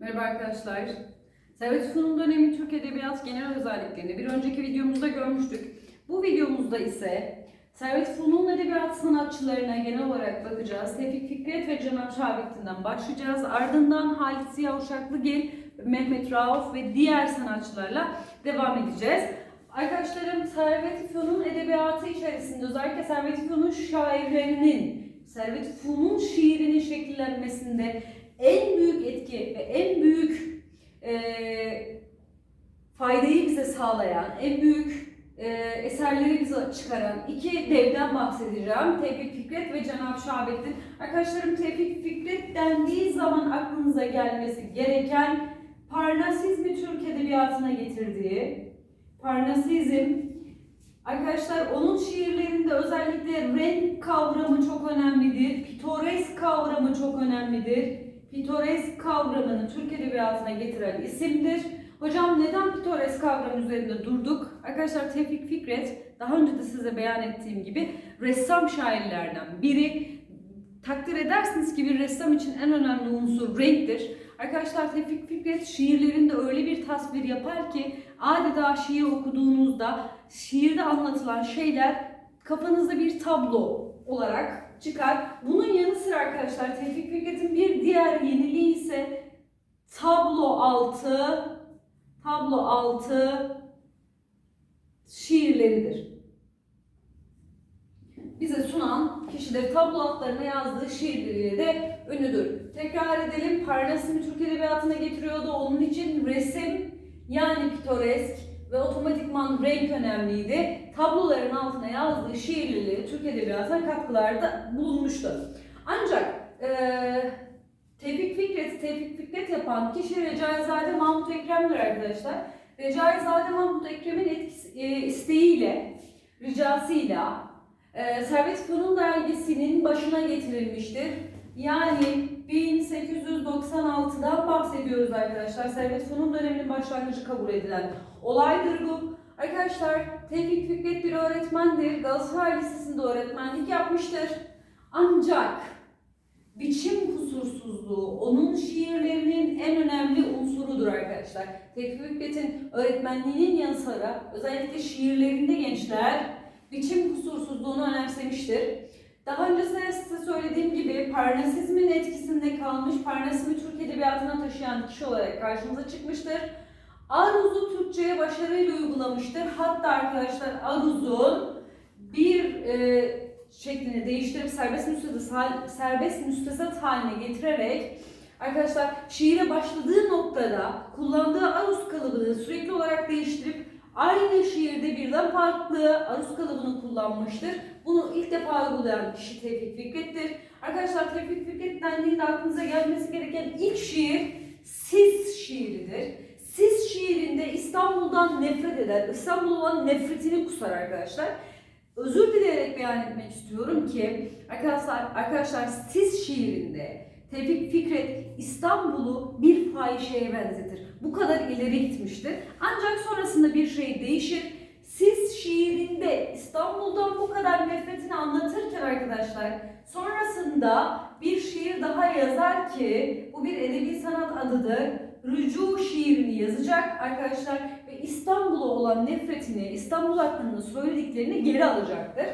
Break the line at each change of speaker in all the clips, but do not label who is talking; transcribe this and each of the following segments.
Merhaba arkadaşlar. Servet Fünun dönemi Türk Edebiyat genel özelliklerini bir önceki videomuzda görmüştük. Bu videomuzda ise Servet Fünun Edebiyat sanatçılarına genel olarak bakacağız. Tevfik Fikret ve Cemal Şahabettin'den başlayacağız. Ardından Halit Ziya Uşaklıgil, Mehmet Rauf ve diğer sanatçılarla devam edeceğiz. Arkadaşlarım Servet Fünun edebiyatı içerisinde özellikle Servet Fünun şairlerinin Servet Fünun şiirinin şekillenmesinde en büyük etki ve en büyük e, faydayı bize sağlayan, en büyük e, eserleri bize çıkaran iki devden bahsedeceğim. Tevfik Fikret ve Cenab-ı Şahabettin. Arkadaşlarım Tevfik Fikret dendiği zaman aklınıza gelmesi gereken Parnasizmi Türk Edebiyatı'na getirdiği, Parnasizm Arkadaşlar onun şiirlerinde özellikle renk kavramı çok önemlidir. Pitoresk kavramı çok önemlidir. Pitoresk kavramını Türk Edebiyatı'na getiren isimdir. Hocam neden pitoresk kavramı üzerinde durduk? Arkadaşlar Tevfik Fikret daha önce de size beyan ettiğim gibi ressam şairlerden biri. Takdir edersiniz ki bir ressam için en önemli unsur renktir. Arkadaşlar Tevfik Fikret şiirlerinde öyle bir tasvir yapar ki adeta şiir okuduğunuzda şiirde anlatılan şeyler kafanızda bir tablo olarak çıkar. Bunun yanı sıra arkadaşlar Tevfik Fikret'in bir diğer yeniliği ise tablo altı tablo altı şiirleridir. Bize sunan kişiler tablo altlarına yazdığı şiirleriyle de ünlüdür. Tekrar edelim Parnas'ın Türk Edebiyatı'na getiriyordu. Onun için resim yani pitoresk ve otomatikman renk önemliydi. Tabloların altına yazdığı şiirleri Türk Edebiyatı'na katkılarda bulunmuştu. Ancak eee Tevfik Fikret, Tevfik Fikret yapan kişi Recaizade Mahmut Ekrem'dir arkadaşlar. Recaizade Mahmut Ekrem'in etkisi, e, isteğiyle, ricasıyla e, Servet Fünun dergisinin başına getirilmiştir. Yani 1896'dan bahsediyoruz arkadaşlar. Servet Fünun döneminin başlangıcı kabul edilen olaydır bu. Arkadaşlar Tevfik Fikret bir öğretmendir. Galatasaray Lisesi'nde öğretmenlik yapmıştır. Ancak biçim kusursuzluğu onun şiirlerinin en önemli unsurudur arkadaşlar. Tevfik Fikret'in öğretmenliğinin yanı sıra özellikle şiirlerinde gençler biçim kusursuzluğunu önemsemiştir. Daha öncesinde size söylediğim gibi Parnasizmin etkisinde kalmış, Parnasizmi Türk Edebiyatı'na taşıyan kişi olarak karşımıza çıkmıştır. Aruz'u Türkçe'ye başarıyla uygulamıştır. Hatta arkadaşlar Aruz'un bir e, şeklini değiştirip serbest müstesat, serbest müstesat haline getirerek arkadaşlar şiire başladığı noktada kullandığı aruz kalıbını sürekli olarak değiştirip aynı şiirde birden farklı aruz kalıbını kullanmıştır. Bunu ilk defa uygulayan kişi Tevfik Fikret'tir. Arkadaşlar Tevfik Fikret dendiğinde aklınıza gelmesi gereken ilk şiir Sis şiiridir. Sis şiirinde İstanbul'dan nefret eder, İstanbul olan nefretini kusar arkadaşlar. Özür dileyerek beyan etmek istiyorum ki arkadaşlar arkadaşlar Sis şiirinde Tevfik Fikret İstanbul'u bir fahişeye benzetir. Bu kadar ileri gitmiştir. Ancak sonrasında bir şey değişir. Şiirinde İstanbul'dan bu kadar nefretini anlatırken arkadaşlar sonrasında bir şiir daha yazar ki bu bir edebi sanat adıdır. Rücu şiirini yazacak arkadaşlar ve İstanbul'a olan nefretini, İstanbul hakkında söylediklerini geri alacaktır.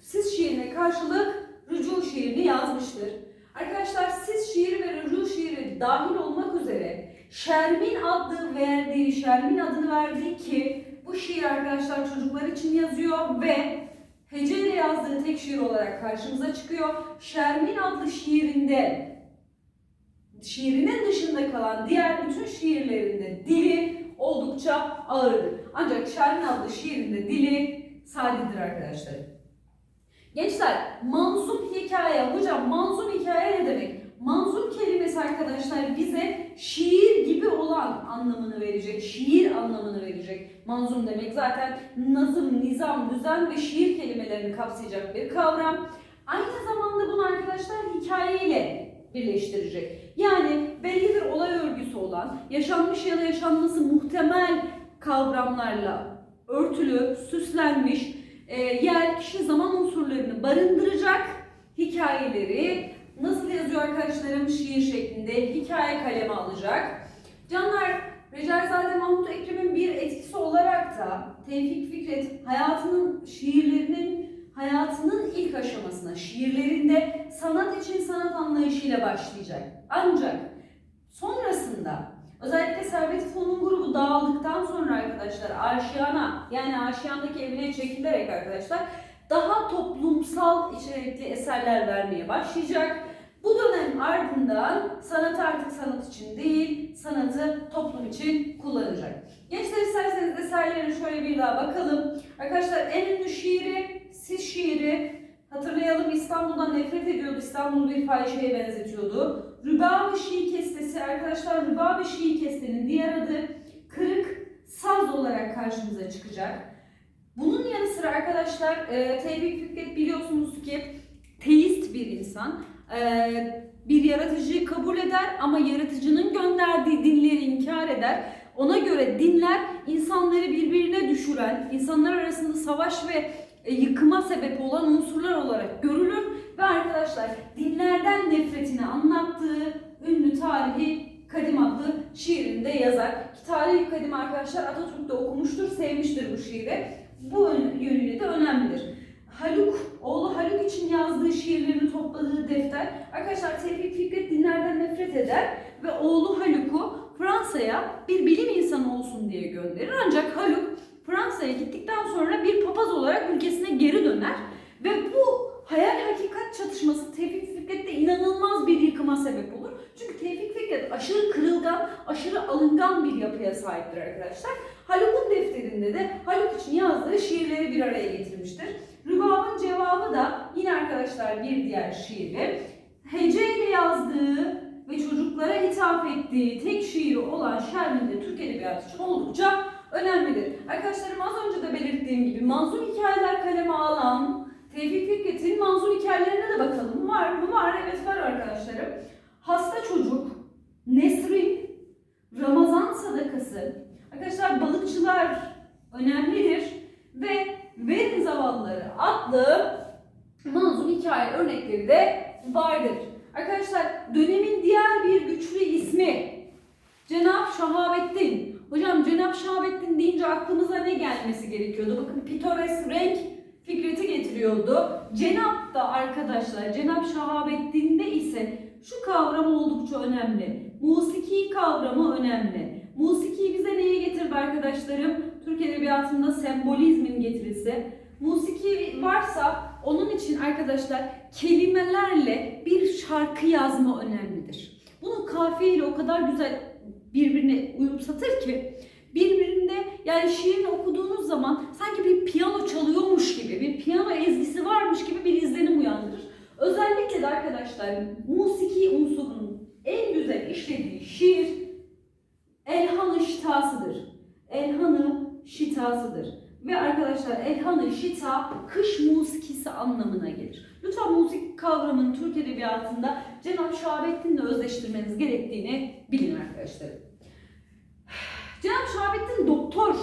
Sis şiirine karşılık rücu şiirini yazmıştır. Arkadaşlar Sis şiiri ve rücu şiiri dahil olmak üzere Şermin adlı verdiği, Şermin adını verdiği ki bu şiir arkadaşlar çocuklar için yazıyor ve heceyle yazdığı tek şiir olarak karşımıza çıkıyor. Şermin adlı şiirinde şiirinin dışında kalan diğer bütün şiirlerinde dili oldukça ağırdır. Ancak Şermin adlı şiirinde dili sadedir arkadaşlar. Gençler manzum hikaye. Hocam manzum hikaye ne demek? Manzum kelimesi arkadaşlar bize şiir olan anlamını verecek. Şiir anlamını verecek. Manzum demek zaten nazım, nizam, düzen ve şiir kelimelerini kapsayacak bir kavram. Aynı zamanda bunu arkadaşlar hikayeyle birleştirecek. Yani belli bir olay örgüsü olan, yaşanmış ya da yaşanması muhtemel kavramlarla örtülü, süslenmiş, e, yer, kişi, zaman unsurlarını barındıracak hikayeleri Nasıl yazıyor arkadaşlarım? Şiir şeklinde hikaye kaleme alacak. Canlar Recaizade Mahmut Ekrem'in bir etkisi olarak da Tevfik Fikret hayatının şiirlerinin hayatının ilk aşamasına şiirlerinde sanat için sanat anlayışıyla başlayacak. Ancak sonrasında özellikle Servet Fünun grubu dağıldıktan sonra arkadaşlar Aşiyan'a yani Aşiyan'daki evine çekilerek arkadaşlar daha toplumsal içerikli eserler vermeye başlayacak. Bu dönem ardından sanat artık sanat için değil, sanatı toplum için kullanacak. Gençler isterseniz eserlerine şöyle bir daha bakalım. Arkadaşlar en ünlü şiiri, Sis şiiri. Hatırlayalım İstanbul'dan nefret ediyordu, İstanbul'u bir fahişeye benzetiyordu. Rübavi Şii Kestesi, arkadaşlar Rübavi Şii Keste'nin diğer adı Kırık Saz olarak karşımıza çıkacak. Bunun yanı sıra arkadaşlar e, Tevfik Fikret biliyorsunuz ki teist bir insan. Bir yaratıcıyı kabul eder ama yaratıcının gönderdiği dinleri inkar eder. Ona göre dinler insanları birbirine düşüren, insanlar arasında savaş ve e, yıkıma sebep olan unsurlar olarak görülür ve arkadaşlar dinlerden nefretini anlattığı ünlü tarihi Kadim adlı şiirinde yazar. Ki Tarihi Kadim arkadaşlar Atatürk de okumuştur, sevmiştir bu şiiri. Bu ön- yönüyle de önemlidir. Haluk, oğlu Haluk için yazdığı şiirlerini topladığı defter. Arkadaşlar Tevfik Fikret dinlerden nefret eder ve oğlu Haluk'u Fransa'ya bir bilim insanı olsun diye gönderir. Ancak Haluk Fransa'ya gittikten sonra bir papaz olarak ülkesine geri döner ve bu hayal hakikat çatışması Tevfik Fikret'te inanılmaz bir yıkıma sebep olur. Çünkü Tevfik Fikret aşırı kırılgan, aşırı alıngan bir yapıya sahiptir arkadaşlar. Haluk'un defterinde de Haluk için yazdığı şiirleri bir araya getirmiştir. Yine arkadaşlar bir diğer şiiri. Hece ile yazdığı ve çocuklara hitap ettiği tek şiiri olan Şermin de Türk Edebiyatı için oldukça önemlidir. Arkadaşlarım az önce de belirttiğim gibi manzum hikayeler kaleme alan Tevfik Fikret'in manzum hikayelerine de bakalım. Var mı? Var. Evet var arkadaşlarım. Hasta Çocuk, Nesrin, Ramazan Sadakası. Arkadaşlar balıkçılar önemlidir ve Verin Zavallıları adlı hikaye örnekleri de vardır. Arkadaşlar dönemin diğer bir güçlü ismi Cenab Şahabettin. Hocam Cenab Şahabettin deyince aklımıza ne gelmesi gerekiyordu? Bakın pitoresk renk Fikret'i getiriyordu. Cenab da arkadaşlar Cenab Şahabettin'de ise şu kavram oldukça önemli. Musiki kavramı önemli. Musiki bize neyi getirdi arkadaşlarım? Türk Edebiyatı'nda sembolizmin getirisi. Musiki varsa onun için arkadaşlar kelimelerle bir şarkı yazma önemlidir. Bunu kafiyeyle o kadar güzel birbirine uyum satır ki birbirinde yani şiirini okuduğunuz zaman sanki bir piyano çalıyormuş gibi, bir piyano ezgisi varmış gibi bir izlenim uyandırır. Özellikle de arkadaşlar musiki unsurunun en güzel işlediği şiir Elhan-ı Şitasıdır. Elhan-ı Şitasıdır. Ve arkadaşlar Elhan-ı Şita kış musikisi anlamına gelir. Lütfen musik kavramını Türk Edebiyatı'nda Cenab-ı Şahabettin'le özleştirmeniz gerektiğini bilin arkadaşlar. Cenab-ı Şahabettin doktor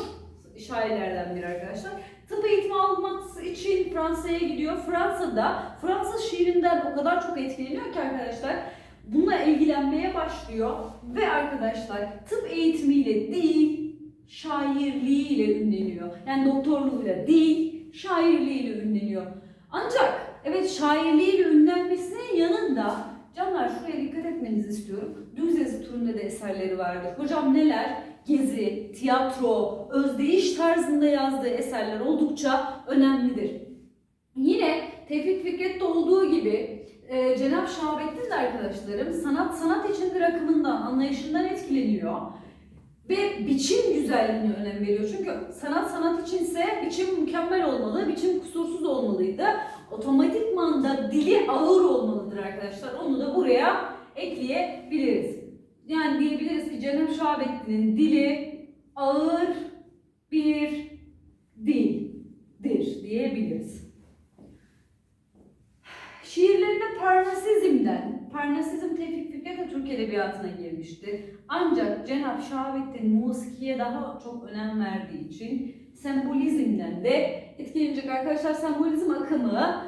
şairlerden biri arkadaşlar. Tıp eğitimi alması için Fransa'ya gidiyor. Fransa'da Fransız şiirinden o kadar çok etkileniyor ki arkadaşlar bununla ilgilenmeye başlıyor ve arkadaşlar tıp eğitimiyle değil şairliğiyle ünleniyor. Yani doktorluğuyla değil şairliğiyle ünleniyor. Ancak evet şairliğiyle ünlenmesinin yanında canlar şuraya dikkat etmenizi istiyorum. Düz yazı turunda da eserleri vardır. Hocam neler? Gezi, tiyatro, özdeyiş tarzında yazdığı eserler oldukça önemlidir. Yine Tevfik Fikret'te olduğu gibi e, Cenab-ı Şahabettin de arkadaşlarım sanat sanat içindir akımından, anlayışından etkileniyor. Ve biçim güzelliğine önem veriyor. Çünkü sanat sanat içinse biçim mükemmel olmalı, biçim kusursuz olmalıydı. Otomatikman da dili ağır olmalıdır arkadaşlar. Onu da buraya ekleyebiliriz. Yani diyebiliriz ki Cenab-ı Şahabettin'in dili ağır bir dildir diyebiliriz. Şiirlerinde Parnasizm'den, Parnasizm Tevfik Fikret de Türk Edebiyatı'na girmişti. Ancak Cenab-ı Şahabettin musikiye daha çok önem verdiği için sembolizmden de etkilenecek arkadaşlar. Sembolizm akımı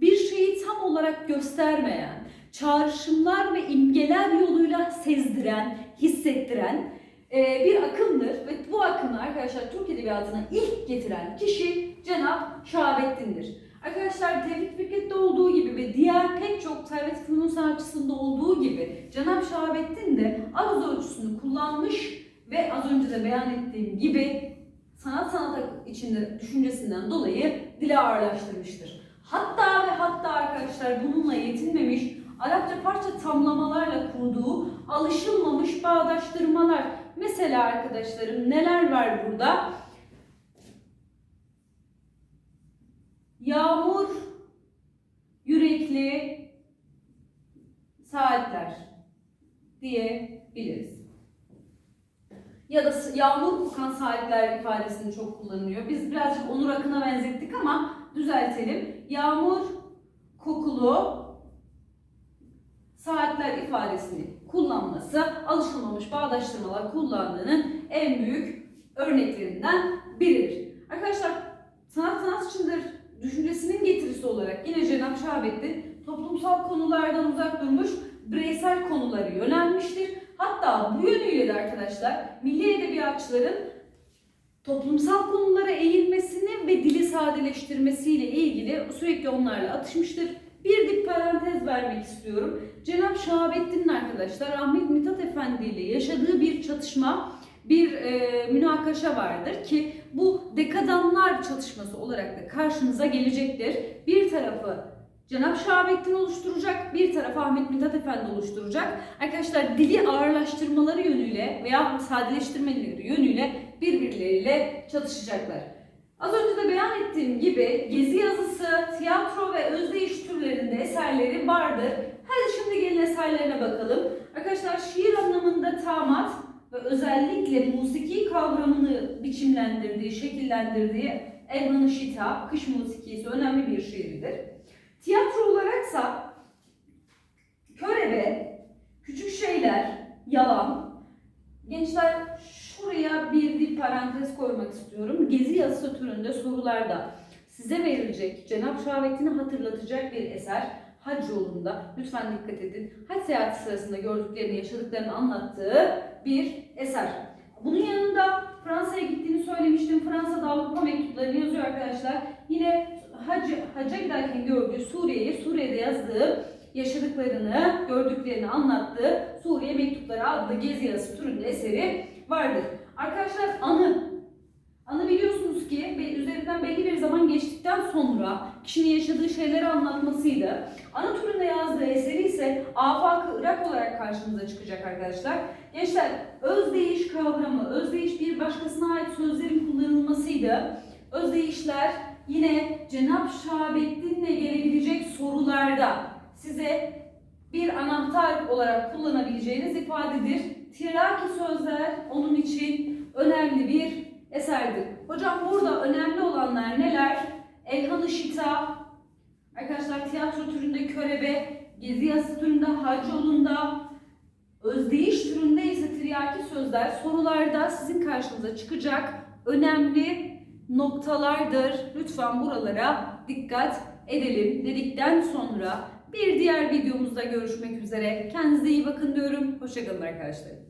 bir şeyi tam olarak göstermeyen, çağrışımlar ve imgeler yoluyla sezdiren, hissettiren e, bir akımdır. Ve bu akımı arkadaşlar Türk Edebiyatı'na ilk getiren kişi Cenap Şahabettin'dir. Arkadaşlar Tevfik Fikret'te olduğu gibi ve diğer pek çok Servet Fünun sanatçısında olduğu gibi Cenap Şahabettin de aruz ölçüsünü kullanmış ve az önce de beyan ettiğim gibi sanat sanat içinde düşüncesinden dolayı dile ağırlaştırmıştır. Hatta ve hatta arkadaşlar bununla yetinmemiş, Arapça parça tamlamalarla kurduğu alışılmamış bağdaştırmalar. Mesela arkadaşlarım neler var burada? Yağmur, yürekli saatler diyebiliriz. Ya da yağmur kokan saatler ifadesini çok kullanılıyor. Biz birazcık Onur Akın'a benzettik ama düzeltelim. Yağmur kokulu saatler ifadesini kullanması alışılmamış bağdaştırmalar kullandığının en büyük örneklerinden biridir. Arkadaşlar sanat sanat içindir düşüncesinin getirisi olarak yine Cenab-ı Şahabettin toplumsal konulardan uzak durmuş, bireysel konulara yönelmiştir. Hatta bu yönüyle de arkadaşlar milli edebiyatçıların toplumsal konulara eğilmesini ve dili sadeleştirmesiyle ilgili sürekli onlarla atışmıştır. Bir dip parantez vermek istiyorum. Cenab-ı Şahabettin'in arkadaşlar Ahmet Mithat Efendi ile yaşadığı bir çatışma, bir e, münakaşa vardır ki bu dekadanlar çatışması olarak da karşınıza gelecektir. Bir tarafı Cenab-ı Şahabettin oluşturacak, bir tarafı Ahmet Mithat Efendi oluşturacak. Arkadaşlar dili ağırlaştırmaları yönüyle veya sadeleştirmeleri yönüyle birbirleriyle çatışacaklar. Az önce de beyan ettiğim gibi gezi yazısı, tiyatro ve özdeyiş türlerinde eserleri vardır. Hadi şimdi gelin eserlerine bakalım. Arkadaşlar şiir anlamında tamat ve özellikle musiki kavramını biçimlendirdiği, şekillendirdiği Elvan-ı kış musikisi önemli bir şiiridir. Tiyatro olaraksa körebe, küçük şeyler, yalan. Gençler şuraya bir dip parantez koymak istiyorum. Gezi yazısı türünde sorularda size verilecek, Cenab-ı Şahabettin'i hatırlatacak bir eser. Hac yolunda lütfen dikkat edin. Hac seyahati sırasında gördüklerini, yaşadıklarını anlattığı bir eser. Bunun yanında Fransa'ya gittiğini söylemiştim. Fransa'da Avrupa mektuplarını yazıyor arkadaşlar. Yine hac, hacca giderken gördüğü Suriye'yi, Suriye'de yazdığı yaşadıklarını, gördüklerini anlattığı Suriye Mektupları adlı gezi yazısı türünde eseri vardır. Arkadaşlar anı. Anı biliyorsunuz ki üzerinden belli bir zaman geçtikten sonra kişinin yaşadığı şeyleri anlatmasıydı. Anı türünde yazdığı eseri ise Afak-ı Irak olarak karşımıza çıkacak arkadaşlar. Gençler özdeyiş kavramı, özdeyiş bir başkasına ait sözlerin kullanılmasıydı. Özdeyişler yine Cenab-ı Şahabettin'le gelebilecek sorularda size bir anahtar olarak kullanabileceğiniz ifadedir. Tiraki sözler onun için önemli bir eserdir. Hocam burada önemli olanlar neler? Elhan-ı Şita, arkadaşlar tiyatro türünde körebe, gezi yazısı türünde hac yolunda, özdeyiş türünde ise tiryaki sözler sorularda sizin karşınıza çıkacak önemli noktalardır. Lütfen buralara dikkat edelim dedikten sonra bir diğer videomuzda görüşmek üzere. Kendinize iyi bakın diyorum. Hoşçakalın arkadaşlar.